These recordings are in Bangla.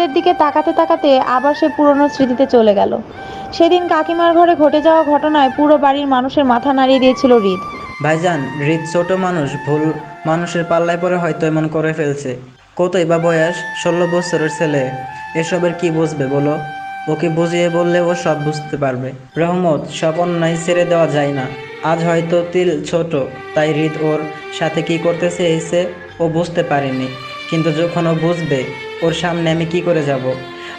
হৃদের দিকে তাকাতে তাকাতে আবার সে পুরনো স্মৃতিতে চলে গেল। সেদিন কাকিমার ঘরে ঘটে যাওয়া ঘটনায় পুরো বাড়ির মানুষের মাথা নাড়িয়ে দিয়েছিল হৃদ। ভাইজান, হৃদ ছোট মানুষ, ভুল মানুষের পাল্লায় পরে হয়তো এমন করে ফেলছে। কতই বা বয়স, ষোলো বছরের ছেলে। এসবের কি বুঝবে বলো? ওকে বুঝিয়ে বললে ও সব বুঝতে পারবে। রহমত, সব অন্যায় ছেড়ে দেওয়া যায় না। আজ হয়তো তিল ছোট, তাই হৃদ ওর সাথে কি করতে চেয়েছে ও বুঝতে পারেনি। কিন্তু যখন ও বুঝবে ওর সামনে আমি কি করে যাব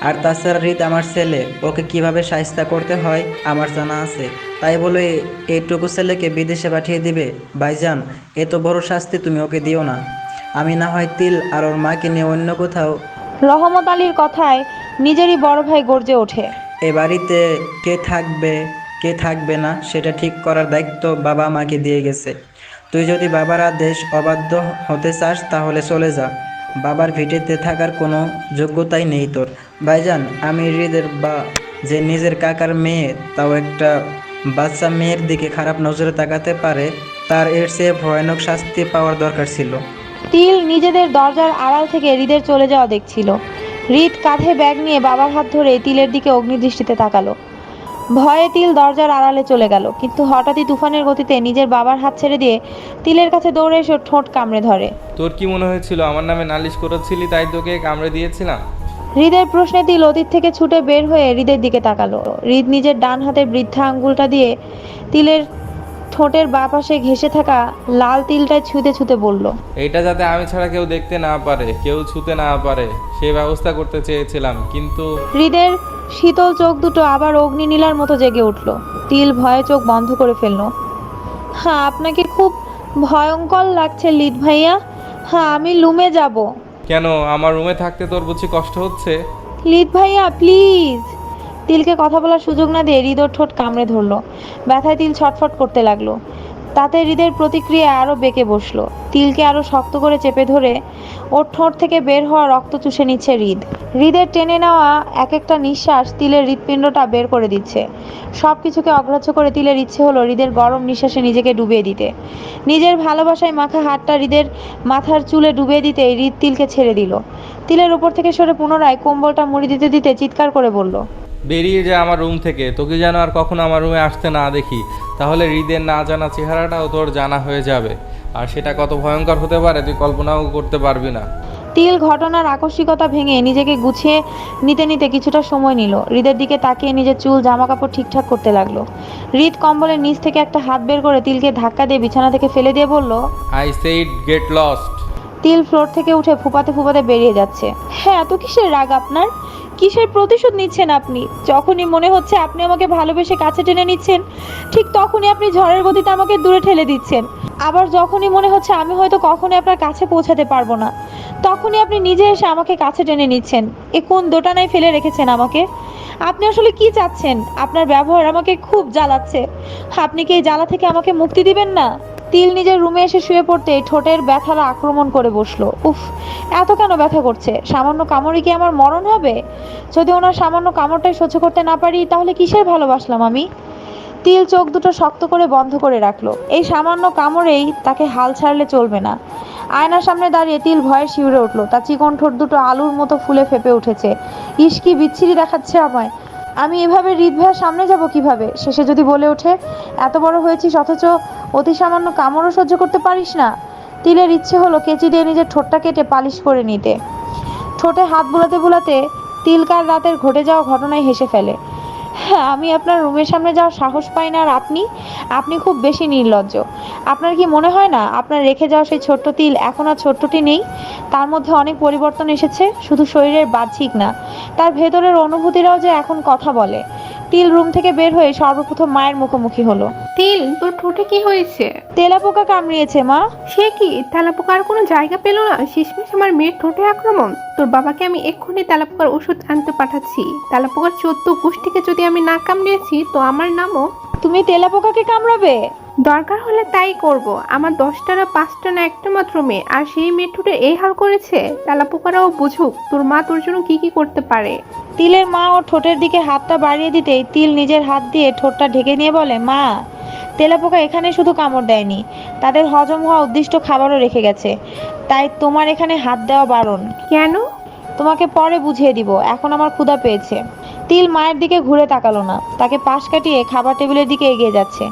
আর তাছাড়া হৃদ আমার ছেলে ওকে কীভাবে সাহিস্তা করতে হয় আমার জানা আছে। তাই বলে এইটুকু ছেলেকে বিদেশে পাঠিয়ে দিবে ভাইজান এত বড় শাস্তি তুমি ওকে দিও না। আমি না হয় তিল আর ওর মাকে নিয়ে অন্য কোথাও রহমত আলীর কথায় নিজেরই বড় ভাই গর্জে ওঠে। এ বাড়িতে কে থাকবে কে থাকবে না সেটা ঠিক করার দায়িত্ব বাবা মাকে দিয়ে গেছে। তুই যদি বাবার আদেশ অবাধ্য হতে চাস তাহলে চলে যা। বাবার ভিটেতে থাকার কোনো যোগ্যতাই নেই তোর। ভাইজান, আমি হৃদের বা যে নিজের কাকার মেয়ে, তাও একটা বাচ্চা মেয়ের দিকে খারাপ নজরে তাকাতে পারে, তার এর চেয়ে ভয়ানক শাস্তি পাওয়ার দরকার ছিল। তিল নিজেদের দরজার আড়াল থেকে হৃদের চলে যাওয়া দেখছিল। হৃদ কাঁধে ব্যাগ নিয়ে বাবার হাত ধরে তিলের দিকে অগ্নিদৃষ্টিতে তাকালো। ভয়ে তিল দরজার আড়ালে চলে গেল কিন্তু হঠাৎই তুফানের গতিতে নিজের বাবার হাত ছেড়ে দিয়ে তিলের কাছে দৌড়ে এসে ওর ঠোঁট কামড়ে ধরে। তোর কি মনে হয়েছিল আমার নামে নালিশ করেছিলি তাই তোকে কামড়ে দিয়েছিলাম? হৃদের প্রশ্নে তিল অতীত থেকে ছুটে বের হয়ে হৃদের দিকে তাকালো। হৃদ নিজের ডান হাতের বৃদ্ধা আঙ্গুলটা দিয়ে তিলের ঠোঁটের বাঁ পাশে ঘেসে থাকা লাল তিলটায় ছুঁতে ছুঁতে বলল এটা যাতে আমি ছাড়া কেউ দেখতে না পারে কেউ ছুতে না পারে সে ব্যবস্থা করতে চেয়েছিলাম কিন্তু হৃদের শীতল চোখ দুটো আবার অগ্নি নীলার মতো জেগে উঠল। তিল ভয়ে চোখ বন্ধ করে ফেলল হ্যাঁ আপনাকে খুব ভয়ঙ্কর লাগছে লিদ ভাইয়া। হ্যাঁ আমি লুমে যাব। কেন? আমার রুমে থাকতে তোর বুঝি কষ্ট হচ্ছে? লিদ ভাইয়া প্লিজ। তিলকে কথা বলার সুযোগ না দিয়ে হৃদর ঠোঁট কামড়ে ধরলো। ব্যথায় তিল ছটফট করতে লাগল। তাতে হৃদের প্রতিক্রিয়া আরও বেঁকে বসল। তিলকে আরও শক্ত করে চেপে ধরে ওর ঠোঁট থেকে বের হওয়া রক্ত চুষে নিচ্ছে হৃদ। হৃদের টেনে নেওয়া এক একটা নিঃশ্বাস তিলের হৃৎপিণ্ডটা বের করে দিচ্ছে। সব কিছুকে অগ্রাহ্য করে তিলের ইচ্ছে হলো হৃদের গরম নিঃশ্বাসে নিজেকে ডুবিয়ে দিতে। নিজের ভালোবাসায় মাখা হাতটা হৃদের মাথার চুলে ডুবিয়ে দিতে হৃদ তিলকে ছেড়ে দিল। তিলের উপর থেকে সরে পুনরায় কম্বলটা মুড়ি দিতে দিতে চিৎকার করে বলল বেরিয়ে যা আমার রুম থেকে। তোকে যেন আর কখনো আমার রুমে আসতে না দেখি। তাহলে হৃদের না জানা চেহারাটাও তোর জানা হয়ে যাবে। আর সেটা কত ভয়ঙ্কর হতে পারে তুই কল্পনাও করতে পারবি না। তিল ঘটনার আকস্মিকতা ভেঙে নিজেকে গুছিয়ে নিতে নিতে কিছুটা সময় নিল। হৃদের দিকে তাকিয়ে নিজের চুল জামা কাপড় ঠিকঠাক করতে লাগল। হৃদ কম্বলের নিচ থেকে একটা হাত বের করে তিলকে ধাক্কা দিয়ে বিছানা থেকে ফেলে দিয়ে বলল আই সেইড গেট লস্ট তিল ফ্লোর থেকে উঠে ফুপাতে ফুপাতে বেরিয়ে যাচ্ছে। হ্যাঁ এত কিসের রাগ আপনার? কিসের প্রতিশোধ নিচ্ছেন আপনি? যখনই মনে হচ্ছে আপনি আমাকে ভালোবেসে কাছে টেনে নিচ্ছেন, ঠিক তখনই আপনি ঝড়ের গতিতে আমাকে দূরে ঠেলে দিচ্ছেন। আবার যখনই মনে হচ্ছে আমি হয়তো কখনোই আপনার কাছে পৌঁছাতে পারব না, তখনই আপনি নিজে এসে আমাকে কাছে টেনে নিচ্ছেন। এ কোন দোটানায় ফেলে রেখেছেন আমাকে? আপনি আসলে কি চাচ্ছেন? আপনার ব্যবহার আমাকে খুব জ্বালাচ্ছে। আপনি কি এই জ্বালা থেকে আমাকে মুক্তি দিবেন না? তিল নিজের রুমে এসে শুয়ে পড়তে ঠোঁটের ব্যথারা আক্রমণ করে বসল। উফ, এত কেন ব্যথা করছে? সামান্য কামড়ে কি আমার মরণ হবে? যদি ওনার সামান্য কামড়টাই সহ্য করতে না পারি, তাহলে কিসের ভালোবাসলাম আমি? তিল চোখ দুটো শক্ত করে বন্ধ করে রাখল। এই সামান্য কামড়েই তাকে হাল ছাড়লে চলবে না। আয়নার সামনে দাঁড়িয়ে তিল ভয়ে শিউরে উঠল। তার চিকন ঠোঁট দুটো আলুর মতো ফুলে ফেপে উঠেছে। ইস, কি বিচ্ছিরি দেখাচ্ছে আমায়। আমি এভাবে হৃদ ভাইয়ের সামনে যাব কীভাবে? শেষে যদি বলে ওঠে, এত বড় হয়েছিস, অথচ অতি সামান্য কামড়ও সহ্য করতে পারিস না। তিলের ইচ্ছে হলো কেঁচি দিয়ে নিজের ঠোঁটটা কেটে পালিশ করে নিতে। ঠোঁটে হাত বুলাতে বুলাতে তিলকার রাতের ঘটে যাওয়া ঘটনায় হেসে ফেলে। হ্যাঁ আমি আপনার রুমের সামনে যাওয়ার সাহস পাই না আর আপনি? আপনি খুব বেশি নির্লজ্জ। আপনার কি মনে হয় না, আপনার রেখে যাওয়া সেই ছোট্ট তিল এখন আর ছোট্টটি নেই? তার মধ্যে অনেক পরিবর্তন এসেছে, শুধু শরীরের বাহ্যিক না। তার ভেতরের অনুভূতিরাও যে এখন কথা বলে। তিল রুম থেকে বের হয়ে সর্বপ্রথম মায়ের মুখোমুখি হলো। তিল তোর ঠোঁটে কি হয়েছে? তেলাপোকা কামড়িয়েছে মা। সে কি? তেলাপোকার কোনো জায়গা পেল না? শেষমেশ আমার মেয়ের ঠোঁটে আক্রমণ। তোর বাবাকে আমি এক্ষুনি তেলাপোকার ওষুধ আনতে পাঠাচ্ছি। তেলাপোকার চোদ্দ গোষ্ঠীকে যদি আমি না কামড়িয়েছি তো আমার নামও তুমি তেলাপোকাকে কামড়াবে? দরকার হলে তাই করব। আমার দশটা না পাঁচটা না একটা মাত্র মেয়ে। আর সেই মেয়ের ঠোঁটে এই হাল করেছে? তেলাপোকারাও বুঝুক তোর মা তোর জন্য কি কি করতে পারে। তিলের মা ওর ঠোঁটের দিকে হাতটা বাড়িয়ে দিতেই তিল নিজের হাত দিয়ে ঠোঁটটা ঢেকে নিয়ে বলে মা তেলাপোকা এখানে শুধু কামড় দেয়নি। তাদের হজম হওয়া উদ্দিষ্ট খাবারও রেখে গেছে। তাই তোমার এখানে হাত দেওয়া বারণ। কেন? তোমাকে পরে বুঝিয়ে দিব। এখন আমার ক্ষুধা পেয়েছে। তিল মায়ের দিকে ঘুরে তাকালো না। তাকে পাশ কাটিয়ে খাবার টেবিলের দিকে এগিয়ে যাচ্ছে।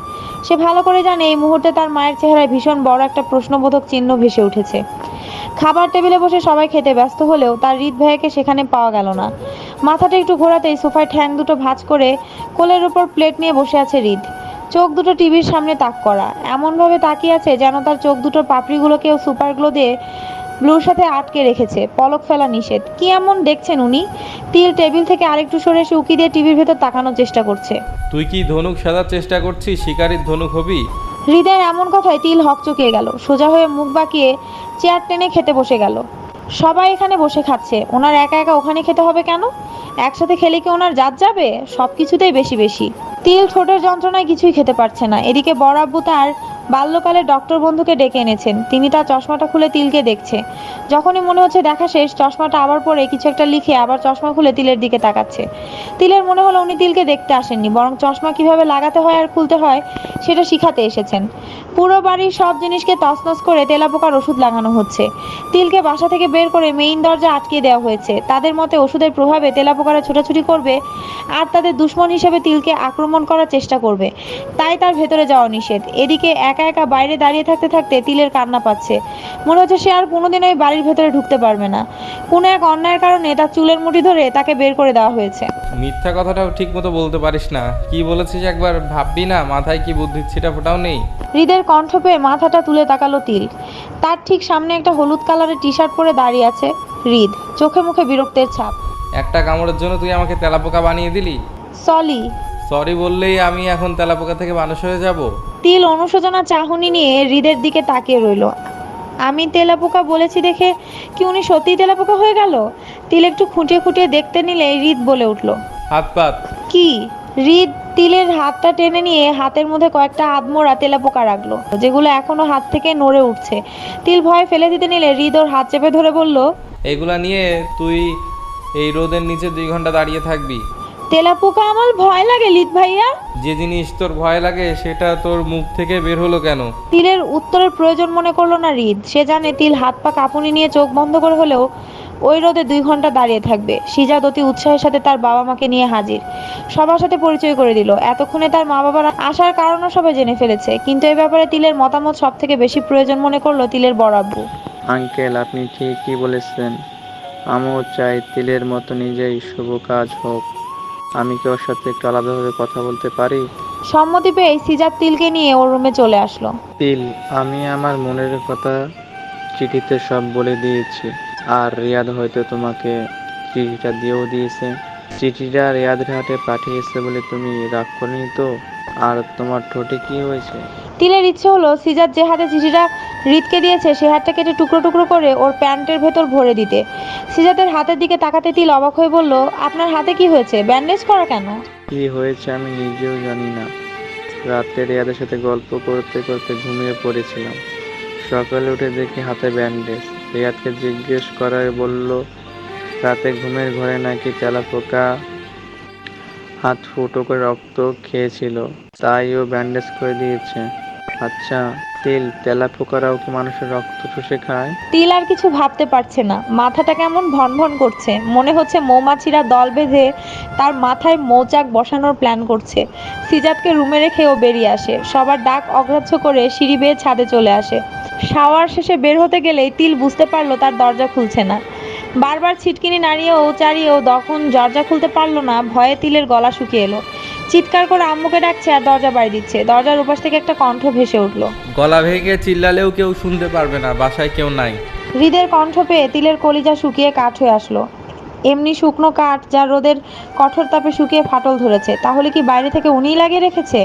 সে ভালো করে জানে এই মুহূর্তে তার মায়ের চেহারায় ভীষণ বড় একটা প্রশ্নবোধক চিহ্ন ভেসে উঠেছে। খাবার টেবিলে বসে সবাই খেতে ব্যস্ত হলেও তার হৃদ ভাইয়াকে সেখানে পাওয়া গেল না। মাথাটা একটু ঘোরাতেই সোফায় ঠ্যাং দুটো ভাঁজ করে কোলের উপর প্লেট নিয়ে বসে আছে হৃদ। চোখ দুটো টিভির সামনে তাক করা। এমনভাবে তাকিয়ে আছে যেন তার চোখ দুটোর পাপড়িগুলোকেও সুপার গ্লো দিয়ে ব্লুর সাথে আটকে রেখেছে। পলক ফেলা নিষেধ। কি এমন দেখছেন উনি? তিল টেবিল থেকে আরেকটু সরে এসে উকি দিয়ে টিভির ভেতর তাকানোর চেষ্টা করছে। তুই কি ধনুক সাজার চেষ্টা করছিস? শিকারির ধনুক হবি? হৃদয়ের এমন কথায় তিল হকচকিয়ে গেল। সোজা হয়ে মুখ বাঁকিয়ে চেয়ার টেনে খেতে বসে গেল। সবাই এখানে বসে খাচ্ছে। ওনার একা একা ওখানে খেতে হবে কেন? একসাথে খেলে কি ওনার জাত যাবে? সব কিছুতেই বেশি বেশি। তিল ঠোঁটের যন্ত্রণায় কিছুই খেতে পারছে না। এদিকে বড় আব্বু তার বাল্যকালে ডক্টর বন্ধুকে ডেকে এনেছেন। তিনি তার চশমাটা খুলে তিলকে দেখছে। যখনই মনে হচ্ছে দেখা শেষ, চশমাটা আবার পরে কিছু একটা লিখে আবার চশমা খুলে তিলের দিকে তাকাচ্ছে। তিলের মনে হলো উনি তিলকে দেখতে আসেননি, বরং চশমা কীভাবে লাগাতে হয় আর খুলতে হয় সেটা শিখাতে এসেছেন। পুরো বাড়ির সব জিনিসকে তছনছ করে তেলাপোকার ওষুধ লাগানো হচ্ছে। তিলকে বাসা থেকে বের করে মেইন দরজা আটকে দেওয়া হয়েছে। তাদের মতে ওষুধের প্রভাবে তেলাপোকারা ছোটাছুটি করবে আর তাদের দুশ্মন হিসেবে তিলকে আক্রমণ করার চেষ্টা করবে। তাই তার ভেতরে যাওয়া নিষেধ। এদিকে একা একা বাইরে দাঁড়িয়ে থাকতে থাকতে তিলের কান্না পাচ্ছে। মনে হচ্ছে সে আর কোনোদিন ওই বাড়ির ভেতরে ঢুকতে পারবে না। কোনো এক অন্যায়ের কারণে তার চুলের মুঠি ধরে তাকে বের করে দেওয়া হয়েছে। মিথ্যা কথাটাও ঠিক মতো বলতে পারিস না। কি বলেছিস একবার ভাববি না? মাথায় কি বুদ্ধির ছিটা ফোটাও নেই? হৃদের কণ্ঠ পেয়ে মাথাটা তুলে তাকালো তিল। তার ঠিক সামনে একটা হলুদ কালারের টি শার্ট পরে দাঁড়িয়ে আছে হৃদ। চোখে মুখে বিরক্তের ছাপ। একটা কামড়ের জন্য তুই আমাকে তেলাপোকা বানিয়ে দিলি? সলি সরি বললেই আমি এখন তেলাপোকা থেকে মানুষ হয়ে যাব। তিল অনুশোচনা চাহনি নিয়ে হৃদের দিকে তাকিয়ে রইল। আমি তেলাপোকা বলেছি দেখে কি উনি সত্যিই তেলাপোকা হয়ে গেল? তিল একটু খুঁটিয়ে খুঁটিয়ে দেখতে নিলে হৃদ বলে উঠল। হাত পাত। কি? হৃদ তিলের হাতটা টেনে নিয়ে হাতের মধ্যে কয়েকটা আদমোড়া তেলাপোকা রাখল যেগুলো এখনও হাত থেকে নড়ে উঠছে। তিল ভয় ফেলে দিতে নিলে হৃদ ওর হাত চেপে ধরে বলল এগুলা নিয়ে তুই এই রোদের নিচে দুই ঘণ্টা দাঁড়িয়ে থাকবি। তেলাপোকা আমার ভয় লাগে লিত ভাইয়া। যে জিনিস তোর ভয় লাগে সেটা তোর মুখ থেকে বের হলো কেন? তিলের উত্তরের প্রয়োজন মনে করল না হৃদ সে জানে তিল হাত পা কাঁপুনি নিয়ে চোখ বন্ধ করে হলেও ওই রোদে দুই ঘণ্টা দাঁড়িয়ে থাকবে। সিজাদ অতি উৎসাহের সাথে তার বাবা মাকে নিয়ে হাজির। সবার সাথে পরিচয় করে দিল। এতক্ষণে তার মা বাবার আসার কারণও সবাই জেনে ফেলেছে। কিন্তু এই ব্যাপারে তিলের মতামত সব থেকে বেশি প্রয়োজন মনে করল তিলের বড় আব্বু। আঙ্কেল আপনি ঠিকই বলেছেন। আমিও চাই তিলের মতো নিজেই শুভ কাজ হোক। আমি কি ওর সাথে একটু আলাদাভাবে কথা বলতে পারি? সম্মতি পেয়ে সিজাদ তিলকে নিয়ে ওর রুমে চলে আসলো। তিল আমি আমার মনের কথা চিঠিতে সব বলে দিয়েছি। আর রিয়াদ হয়তো তোমাকে চিঠিটা দিয়েও দিয়েছে। চিঠিটা রিয়াদের হাতে পাঠিয়েছে বলে তুমি রাগ করনি তো? আর তোমার ঠোঁটে কি হয়েছে? তিলের ইচ্ছে হলো সিজাদ যে হাতে চিঠিটা হৃদকে দিয়েছে সে হাতটা কেটে টুকরো টুকরো করে ওর প্যান্টের ভেতর ভরে দিতে। সিজাদের হাতের দিকে তাকাতে তিল অবাক হয়ে বলল, আপনার হাতে কি হয়েছে? ব্যান্ডেজ করা কেন? কি হয়েছে আমি নিজেও জানি না। রাতে রিয়াদের সাথে গল্প করতে করতে ঘুমিয়ে পড়েছিলাম। সকালে উঠে দেখি হাতে ব্যান্ডেজ। রিয়াদকে জিজ্ঞেস করায় বলল, রাতে ঘুমের ঘরে নাকি তেলাপোকা হাত ফুটো করে রক্ত খেয়েছিল, তাই ও ব্যান্ডেজ করে দিয়েছে। আচ্ছা তেল, তেলাপোকারাও কি মানুষের রক্ত চুষে খায়? তিল আর কিছু ভাবতে পারছে না। মাথাটা কেমন ভনভন করছে। মনে হচ্ছে মৌমাছিরা দল বেঁধে তার মাথায় মৌচাক বসানোর প্ল্যান করছে। সিজাদকে রুমে রেখে ও বেরিয়ে আসে। সবার ডাক অগ্রাহ্য করে সিঁড়ি বেয়ে ছাদে চলে আসে। শাওয়ার শেষে বের হতে গেলেই তিল বুঝতে পারল তার দরজা খুলছে না। বারবার ছিটকিনি নাড়িয়েও চাড়িয়েও তখন দরজা খুলতে পারল না। ভয়ে তিলের গলা শুকিয়ে এলো। চিৎকার করে আম্মুকে ডাকছে আর দরজা বাড়ি দিচ্ছে। দরজার উপাস থেকে একটা কণ্ঠ ভেসে উঠল। গলা ভেঙে চিল্লালেও কেউ শুনতে পারবে না বাসায় কেউ নাই। হৃদের কণ্ঠ পেয়ে তিলের কলিজা শুকিয়ে কাঠ হয়ে আসলো। এমনি শুকনো কাঠ যা রোদের কঠোর তাপে শুকিয়ে ফাটল ধরেছে। তাহলে কি বাইরে থেকে উনিই লাগিয়ে রেখেছে?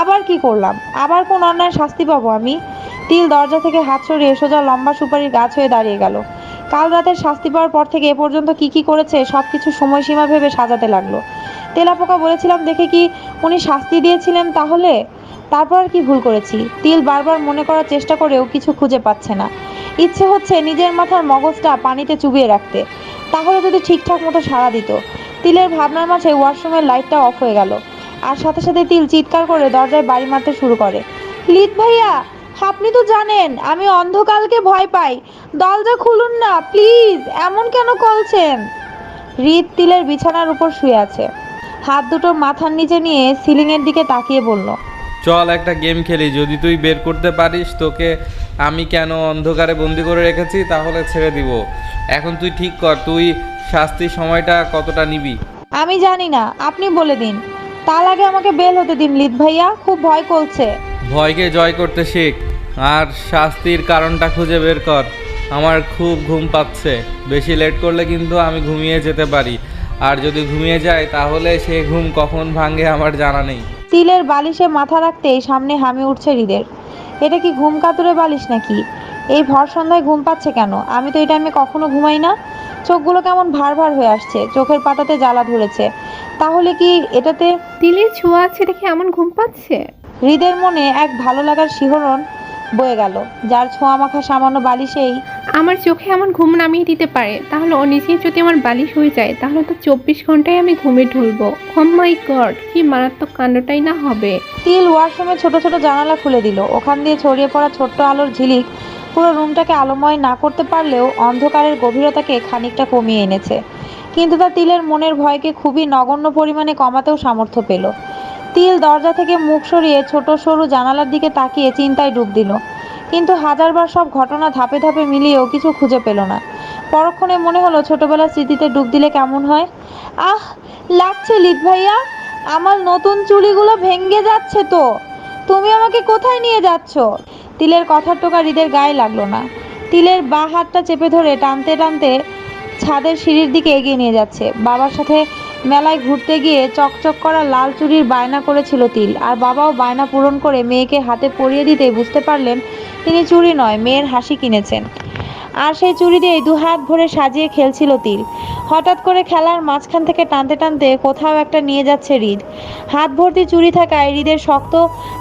আবার কি করলাম? আবার কোন অন্যায় শাস্তি পাবো আমি? তিল দরজা থেকে হাত সরিয়ে সোজা লম্বা সুপারির গাছ হয়ে দাঁড়িয়ে গেল। কাল রাতের শাস্তি পাওয়ার পর থেকে এ পর্যন্ত কি কি করেছে সব কিছু সময়সীমা ভেবে সাজাতে লাগল। তেলাপোকা বলেছিলাম দেখে কি উনি শাস্তি দিয়েছিলেন তাহলে? তারপর আর কি ভুল করেছি। তিল বারবার মনে করার চেষ্টা করেও কিছু খুঁজে পাচ্ছে না। ইচ্ছে হচ্ছে নিজের মাথার মগজটা পানিতে চুবিয়ে রাখতে। তাহলে যদি ঠিকঠাক মতো সাড়া দিত। তিলের ভাবনার মাঝে ওয়াশরুমের লাইটটা অফ হয়ে গেল। আর সাথে সাথে তিল চিৎকার করে দরজায় বাড়ি মারতে শুরু করে। লিত ভাইয়া, আপনি তো জানেন, আমি অন্ধকালকে ভয় পাই। দরজা খুলুন না, প্লিজ। এমন কেন করছেন? হৃদ তিলের বিছানার উপর শুয়ে আছে। হাত দুটো মাথার নিচে নিয়ে সিলিংয়ের দিকে তাকিয়ে বলল চল একটা গেম খেলি যদি তুই বের করতে পারিস তোকে আমি কেন অন্ধকারে বন্দি করে রেখেছি তাহলে ছেড়ে দিব। এখন তুই ঠিক কর তুই শাস্তির সময়টা কতটা নিবি? আমি জানি না আপনি বলে দিন। তার আগে আমাকে বেল হতে দিন লিত ভাইয়া খুব ভয় করছে। ভয়কে জয় করতে শেখ আর শাস্তির কারণটা খুঁজে বের কর। আমার খুব ঘুম পাচ্ছে বেশি লেট করলে কিন্তু আমি ঘুমিয়ে যেতে পারি। আর যদি ঘুমিয়ে যায় তাহলে সে ঘুম কখন ভাঙে আমার জানা নেই। তিলের বালিশে মাথা রাখতেই সামনে হামি উঠছে হৃদের। এটা কি ঘুম কাতুরে বালিশ নাকি? এই ভর সন্ধ্যায় ঘুম পাচ্ছে কেন? আমি তো এই টাইমে কখনো ঘুমাই না। চোখগুলো কেমন ভার ভার হয়ে আসছে চোখের পাতাতে জ্বালা ধরেছে। তাহলে কি এটাতে তিলের ছোঁয়া আছে দেখে এমন ঘুম পাচ্ছে? হৃদের মনে এক ভালো লাগার শিহরণ বয়ে গেল। যার ছোঁয়া মাখা সামান্য বালিশেই আমার চোখে এমন ঘুম নামিয়ে দিতে পারে। তাহলে ও নিজেই যদি আমার বালিশ হয়ে যায় তাহলে তো চব্বিশ ঘন্টায় আমি ঘুমে ঢুলবো। ও মাই গড কি মারাত্মক কাণ্ডটাই না হবে। তিল ওয়াশরুমে ছোট ছোট জানালা খুলে দিল। ওখান দিয়ে ছড়িয়ে পড়া ছোট্ট আলোর ঝিলিক পুরো রুমটাকে আলোময় না করতে পারলেও অন্ধকারের গভীরতাকে খানিকটা কমিয়ে এনেছে। কিন্তু তা তিলের মনের ভয়কে খুবই নগণ্য পরিমাণে কমাতেও সামর্থ্য পেল। তিল দরজা থেকে মুখ সরিয়ে ছোট সরু জানালার দিকে তাকিয়ে চিন্তায় ডুব দিল। কিন্তু হাজারবার সব ঘটনা ধাপে ধাপে মিলিয়েও কিছু খুঁজে পেল না। পরক্ষণে মনে হলো ছোটবেলার স্মৃতিতে ডুব দিলে কেমন হয়। আহ, লাগছে লিত ভাইয়া, আমার নতুন চুড়িগুলো ভেঙ্গে যাচ্ছে তো। তুমি আমাকে কোথায় নিয়ে যাচ্ছ? তিলের কথার টোকা হৃদের গায়ে লাগল না। তিলের বা হাতটা চেপে ধরে টানতে টানতে ছাদের সিঁড়ির দিকে এগিয়ে নিয়ে যাচ্ছে। বাবার সাথে মেলায় ঘুরতে গিয়ে চকচক করা লাল চুরির বায়না করেছিল তিল। আর বাবাও বায়না পূরণ করে মেয়েকে হাতে পরিয়ে দিতে বুঝতে পারলেন তিনি চুরি নয়, মেয়ের হাসি কিনেছেন। আর সেই চুড়ি দিয়ে দু হাত ভরে সাজিয়ে খেলছিল তিল হঠাৎ করে খেলার মাঝখান থেকে টানতে টানতে কোথাও একটা নিয়ে যাচ্ছে হৃদ। হাত ভর্তি চুড়ি থাকায় হৃদের শক্ত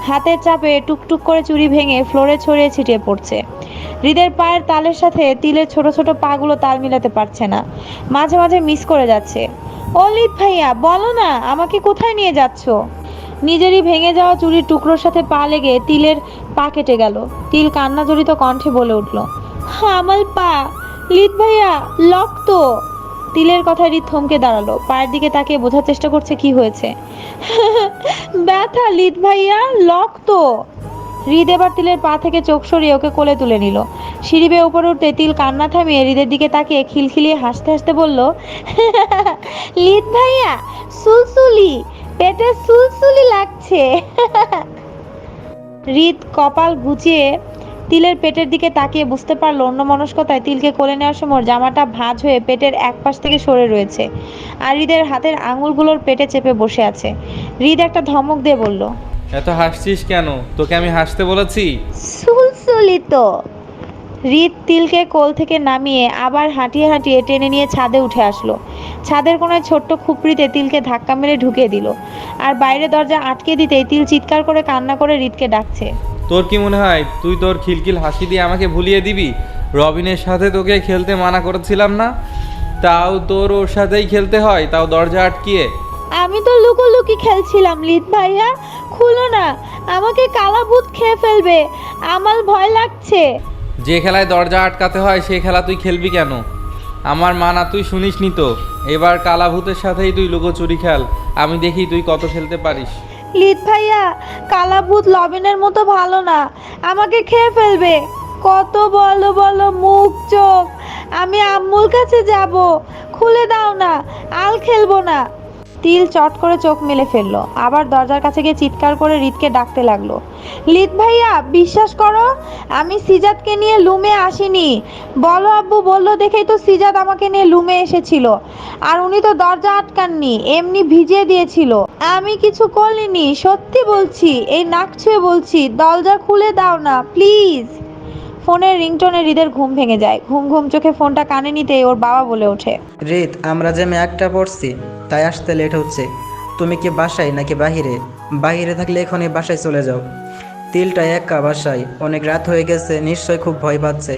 হাতের চাপে টুকটুক করে চুড়ি ভেঙে ফ্লোরে ছড়িয়ে ছিটিয়ে পড়ছে। হৃদের পায়ের তালের সাথে তিলের ছোট ছোট পাগুলো তাল মিলাতে পারছে না। মাঝে মাঝে মিস করে যাচ্ছে। ও লিদ ভাইয়া, বলো না, আমাকে কোথায় নিয়ে যাচ্ছ? নিজেরই ভেঙে যাওয়া চুরির টুকরোর সাথে পা লেগে তিলের পা কেটে গেল। তিল কান্না জড়িত কণ্ঠে বলে উঠল আমার পা লিদ ভাইয়া লক্ত তিলের কথা হৃদ থমকে দাঁড়াল, পায়ের দিকে তাকে বোঝার চেষ্টা করছে কি হয়েছে। ব্যথা লিদ ভাইয়া লক্ত হৃদ এবার তিলের পা থেকে চোখ সরিয়ে ওকে কোলে তুলে নিল। সিঁড়ি বেয়ে উপরে উঠতে তিল কান্না থামিয়ে হৃদের দিকে তাকিয়ে খিলখিলিয়ে হাসতে হাসতে বলল লিদ ভাইয়া, সুলসুলি, পেটে সুলসুলি লাগছে। হৃদ কপাল গুছিয়ে তিলের পেটের দিকে তাকিয়ে বুঝতে পারল অন্য মনস্কতায় তিলকে কোলে নেওয়ার সময় জামাটা ভাঁজ হয়ে পেটের এক পাশ থেকে সরে রয়েছে আর হৃদের হাতের আঙুলগুলোর পেটে চেপে বসে আছে। হৃদ একটা ধমক দিয়ে বলল এত হাসছিস কেন? তোকে আমি হাসতে বলেছি? সুলসুলি তো হৃদ তিলকে কোল থেকে নামিয়ে আবার হাঁটিয়ে হাঁটিয়ে টেনে নিয়ে ছাদে উঠে আসলো। ছাদের কোনায় ছোট্ট খুপড়িতে তিলকে ধাক্কা মেরে ঢুকিয়ে দিল। আর বাইরে দরজা আটকে দিতেই তিল চিৎকার করে কান্না করে হৃদকে ডাকছে। তোর কি মনে হয় তুই তোর খিলখিল হাসি দিয়ে আমাকে ভুলিয়ে দিবি? রবিনের সাথে তোকে খেলতে মানা করেছিলাম না? তাও তোর ওর সাথেই খেলতে হয় তাও দরজা আটকিয়ে। আমি তো লুকোলুকি খেলছিলাম লিদ ভাইয়া। খুলো না আমাকে কালাভূত খেয়ে ফেলবে। আমার ভয় লাগছে। যে খেলায় দরজা আটকাতে হয় সেই খেলা তুই খেলবি কেন? আমার মানা তুই শুনিস নি তো? এবার কালাভূতের সাথেই তুই লুকোচুরি খেল। আমি দেখি তুই কত খেলতে পারিস। লিদ ভাইয়া কালাভূত লবিনের মতো ভালো না। আমাকে খেয়ে ফেলবে। কত বলো বলো মুখ, চোখ। আমি আম্মুর কাছে যাব। খুলে দাও না, আল খেলব না। তিল চট করে চোখ মেলে ফেলল। আবার দরজার কাছে গিয়ে চিৎকার করে রিতকে ডাকতে লাগল। লিদ ভাইয়া, বিশ্বাস করো, আমি সিজাদকে নিয়ে লুমে আসিনি। বলো আব্বু, বলল দেখেই তো সিজাদ আমাকে নিয়ে লুমে এসেছিল। আর উনি তো দরজা আটকাননি, এমনি ভিজিয়ে দিয়েছিল। আমি কিছু করিনি সত্যি বলছি, এই নাক ছুঁয়ে বলছি, দরজা খুলে দাও না, প্লিজ। ফোনের রিংটোনে হৃদের ঘুম ভেঙে যায়। ঘুম ঘুম চোখে ফোনটা কানে নিতেই ওর বাবা বলে ওঠে। রিত আমরা যে ম্যাগটা পড়ছি তাই আসতে লেট হচ্ছে। তুমি কি বাসায় নাকি বাহিরে? বাহিরে থাকলে এখনই বাসায় চলে যাও। তিলটা একা বাসায় অনেক রাত হয়ে গেছে নিশ্চয় খুব ভয় পাচ্ছে।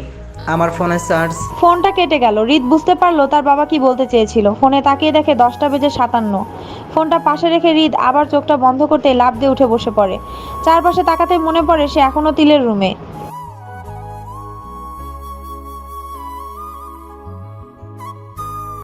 আমার ফোনে চার্জ। ফোনটা কেটে গেল। রিত বুঝতে পারল তার বাবা কি বলতে চেয়েছিল। ফোনে তাকিয়ে দেখে দশটা বেজে সাতান্ন। ফোনটা পাশে রেখে রিত আবার চোখটা বন্ধ করতে লাভ দিয়ে উঠে বসে পড়ে। চারপাশে তাকাতে মনে পড়ে সে এখনও তিলের রুমে।